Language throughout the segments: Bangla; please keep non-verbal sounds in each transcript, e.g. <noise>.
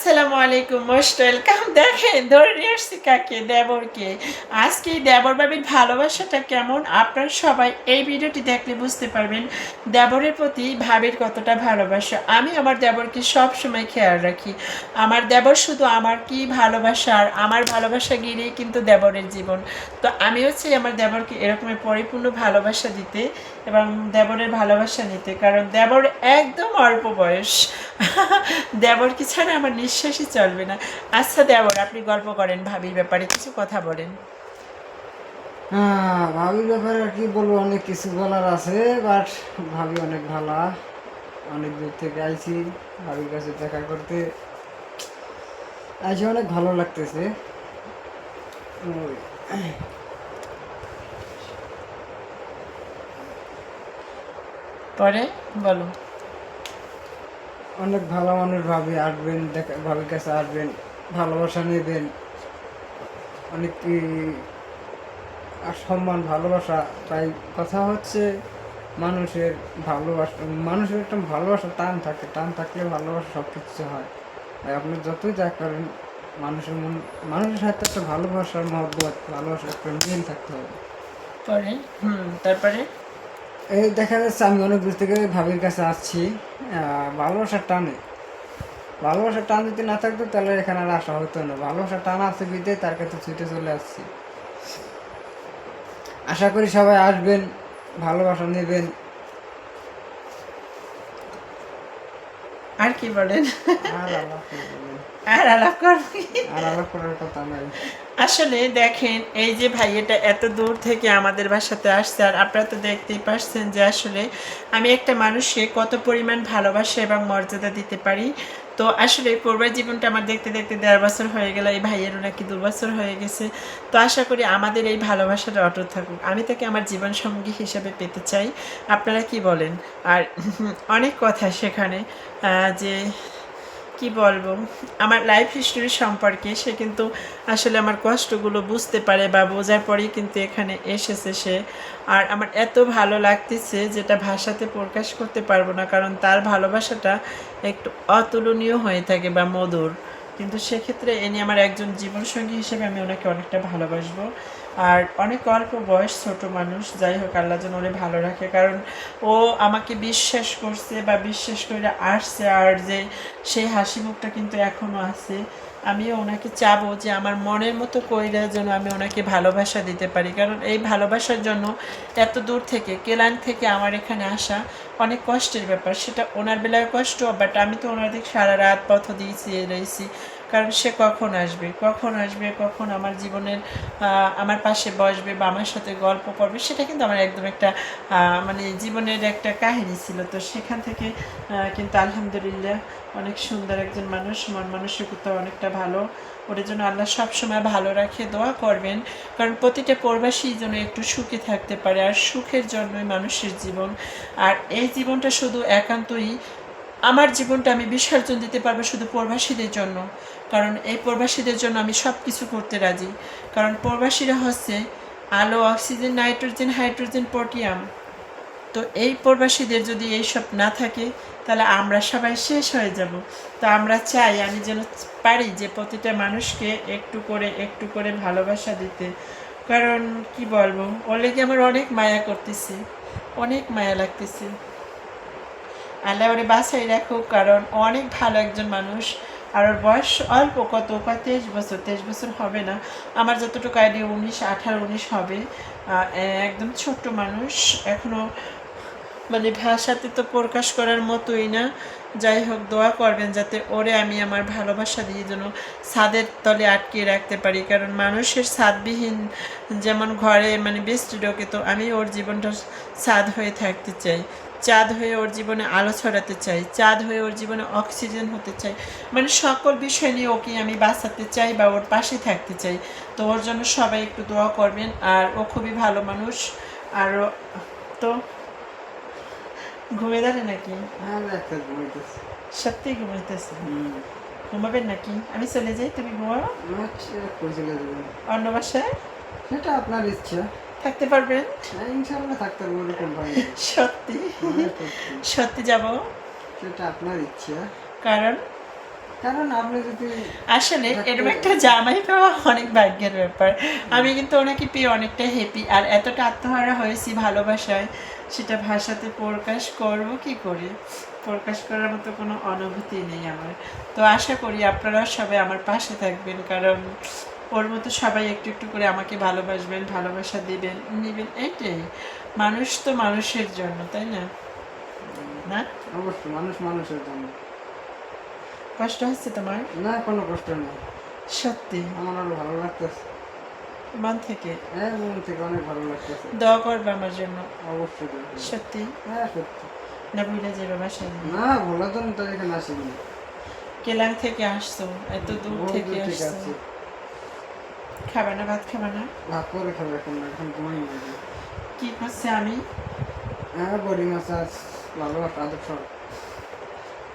আসসালামু আলাইকুম মোস্ট ওয়েলকাম দেখেন, ধরে নিয়ে আসছি কাকে, দেবরকে। আজকে দেবর বাবির ভালোবাসাটা কেমন, আপনারা সবাই এই ভিডিওটি দেখলে বুঝতে পারবেন দেবরের প্রতি ভাবির কতটা ভালোবাসা। আমি আমার দেবরকে সব সময় খেয়াল রাখি। আমার দেবর শুধু আমার কি ভালোবাসা, আর আমার ভালোবাসা গিরেই কিন্তু দেবরের জীবন। তো আমি হচ্ছে আমার দেবরকে এরকমের পরিপূর্ণ ভালোবাসা দিতে এবং দেবরের ভালোবাসা নিতে, কারণ দেবর একদম অল্প বয়স। <laughs> দেবরকে ছাড়া আমার নিঃশ্বাসই চলবে না। আচ্ছা দেবর আপনি গল্প করেন ভাবির ব্যাপারে কিছু কথা বলেন। হ্যাঁ ভাবির ব্যাপারে আর কি বলব অনেক কিছু বলার আছে বাট ভাবি অনেক ভালো। অনেক দূর থেকে আইছি ভাবির কাছে দেখা করতে। আইসি অনেক ভালো লাগতেছে। পরে বলো। অনেক ভালো মানুষ ভাবি আসবেন, দেখা, ভাবির কাছে আসবেন, ভালোবাসা নেবেন। অনেক সম্মান, ভালোবাসা, তাই কথা হচ্ছে মানুষের ভালোবাসা, মানুষের একটা ভালোবাসা টান থাকে, টান থাকলে ভালোবাসা সব কিছু হয়। তাই আপনি যতই যা করেন, মানুষের মন, মানুষের সাথে একটা ভালোবাসার মহব্বত, ভালোবাসার একটা মিল থাকতে হবে। পরে, হুম, তারপরে? এই দেখা যাচ্ছে, আমি অনেক দূর থেকে ভাবির কাছে আসছি। ভালোবাসার টানে। ভালোবাসার টান যদি না থাকতো, তাহলে এখানে আর আসা হতো না। ভালোবাসার টান আছে বিদে তার কাছে ছুটে চলে আসছি। আশা করি সবাই আসবেন, ভালোবাসা নেবেন। আর কি বলেন? আর আলাপ। করবি আসলে দেখেন এই যে ভাইয়াটা এত দূর থেকে আমাদের বাসাতে আসছে আর আপনারা তো দেখতেই পারছেন যে আসলে আমি একটা মানুষকে কত পরিমাণ ভালোবাসা এবং মর্যাদা দিতে পারি। তো আসলে পূর্বের জীবনটা আমার দেখতে দেখতে দেড় বছর হয়ে গেল, এই ভাইয়েরও নাকি দু বছর হয়ে গেছে। তো আশা করি আমাদের এই ভালোবাসাটা অটুট থাকুক। আমি তাকে আমার জীবন সঙ্গী হিসাবে পেতে চাই। আপনারা কি বলেন? আর <laughs> অনেক কথা সেখানে যে কি বলব? আমার লাইফ হিস্টোরি সম্পর্কে সে কিন্তু আসলে আমার কষ্টগুলো বুঝতে পারে বা বোঝার পরেই কিন্তু এখানে এসেছে সে। আর আমার এত ভালো লাগতেছে যেটা ভাষাতে প্রকাশ করতে পারব না, কারণ তার ভালোবাসাটা একটু অতুলনীয় হয়ে থাকে বা মধুর। কিন্তু সেক্ষেত্রে এ নিয়ে আমার একজন জীবনসঙ্গী হিসেবে আমি ওনাকে অনেকটা ভালোবাসবো। আর অনেক অল্প বয়স ছোট মানুষ, যাই হোক, আল্লাহ যেন ওরে ভালো রাখে। কারণ ও আমাকে বিশ্বাস করছে বা বিশ্বাস করে আসছে, আর যে সেই হাসি মুখটা কিন্তু এখনও আছে। আমিও ওনাকে চাবো যে আমার মনের মতো কইরা যেন আমি ওনাকে ভালোবাসা দিতে পারি। কারণ এই ভালোবাসার জন্য এত দূর থেকে, কেলান থেকে আমার এখানে আসা অনেক কষ্টের ব্যাপার। সেটা ওনার বেলায় কষ্ট বাট আমি তো ওনাদের সারা রাত পথ দিয়েছি রয়েছি। কারণ সে কখন আসবে? কখন আসবে? কখন আমার জীবনের আমার পাশে বসবে বা আমার সাথে গল্প করবে? সেটা কিন্তু আমার একদম একটা মানে জীবনের একটা কাহিনী ছিল। তো সেখান থেকে কিন্তু আলহামদুলিল্লাহ অনেক সুন্দর একজন মানুষ। মন মানসিকতা অনেকটা ভালো। ওদের জন্য আল্লাহ সবসময় ভালো রাখে, দোয়া করবেন। কারণ প্রতিটা প্রবাসী যেন একটু সুখে থাকতে পারে। আর সুখের জন্যই মানুষের জীবন। আর এই জীবনটা শুধু একান্তই আমার জীবনটা আমি বিসর্জন দিতে পারব শুধু প্রবাসীদের জন্য। কারণ এই প্রবাসীদের জন্য আমি সব কিছু করতে রাজি। কারণ প্রবাসীরা হচ্ছে আলো, অক্সিজেন, নাইট্রোজেন, হাইড্রোজেন পটিয়াম তো এই প্রবাসীদের যদি এইসব না থাকে, তাহলে আমরা সবাই শেষ হয়ে যাব। তো আমরা চাই আমি যেন পারি যে প্রতিটা মানুষকে একটু করে একটু করে ভালোবাসা দিতে। কারণ কি বলব, ওর আমার অনেক মায়া করতেছে। অনেক মায়া লাগতেছে। আল্লাহ ওরে বাসায় রাখুক, কারণ অনেক ভালো একজন মানুষ। আর ওর বয়স অল্প, কত? কয়? তেইশ বছর। তেইশ বছর হবে না। আমার যতটুকু আইডিয়া উনিশ, আঠারো, উনিশ হবে। একদম ছোট্ট মানুষ। এখনও মানে ভাষাতে তো প্রকাশ করার মতোই না। যাই হোক, দোয়া করবেন যাতে ওরে আমি আমার ভালোবাসা দিয়ে যেন ছাদের তলে আটকিয়ে রাখতে পারি। কারণ মানুষের ছাদবিহীন যেমন ঘরে মানে বৃষ্টি ঢোকে তো আমি ওর জীবনটা ছাদ হয়ে থাকতে চাই। চাঁদ হয়ে ওর জীবনে আলো ছড়াতে চাই চাঁদ হয়ে ওর জীবনে অক্সিজেন হতে চাই। মানে সকল বিষয় নিয়ে ওকে আমি বাঁচাতে চাই বা ওর পাশে থাকতে চাই। তো ওর জন্য সবাই একটু দোয়া করবেন। আর ও খুবই ভালো মানুষ। আর তো ঘুমে দাঁড়ে নাকি? সত্যি ঘুমাইতেছে। হুম। ঘুমাবেন নাকি? আমি চলে যাই তুমি ঘুমাও। আচ্ছা, অন্য বাসায়? সেটা আপনার ইচ্ছা। থাকতে পারবেন? হ্যাঁ, থাকতে পারব এরকম <laughs> সত্যি? হ্যাঁ, সত্যি। সত্যি যাব? সেটা আপনার ইচ্ছা। কারণ? কারণ আপনি যদি আসলে এরকম একটা জামাই পাওয়া অনেক ভাগ্যের ব্যাপার। আমি কিন্তু ওনাকে পেয়ে অনেকটা হ্যাপি আর এতটা আত্মহারা হয়েছি ভালোবাসায় সেটা ভাষাতে প্রকাশ করব কি করে? প্রকাশ করার মতো কোনো অনুভূতি নেই আমার। তো আশা করি আপনারা সবাই আমার পাশে থাকবেন কারণ ওর মতো সবাই একটু একটু করে আমাকে ভালোবাসবেন ভালোবাসা দিবেন নেবেন এইটাই। মানুষ তো মানুষের জন্য তাই না? না? অবশ্যই মানুষ মানুষের জন্য। কষ্ট হচ্ছে তোমার? না কোনো কষ্ট নেই। সত্যি? আমার আরও ভালো লাগতেছে। মন থেকে? হ্যাঁ মন থেকে অনেক ভালো লাগতেছে। দোয়া করবে আমার জন্য। অবশ্যই সত্যি? হ্যাঁ সত্যি। না বুঝলে যাবে বাসায়? না জন্য তো এখানে আসিনি। কেলাং থেকে আসছো এত দূর থেকে আসছি। খাবে না ভাত খাবে না? ভাত করে খাবে এখন না এখন ঘুমাই নেবে কি করছে আমি? হ্যাঁ বডি মাসাজ ভালো আদর সব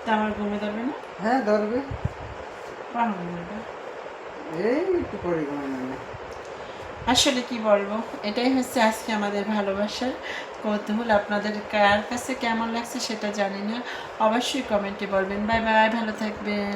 তা আমার ঘুমে ধরবে না? হ্যাঁ ধরবে। এই একটু পরে ঘুমাই নেবে আসলে কি বলব এটাই হচ্ছে আজকে আমাদের ভালোবাসার কৌতূহল। আপনাদের কার কাছে কেমন লাগছে সেটা জানি না। অবশ্যই কমেন্টে বলবেন। বাই বাই ভালো থাকবেন।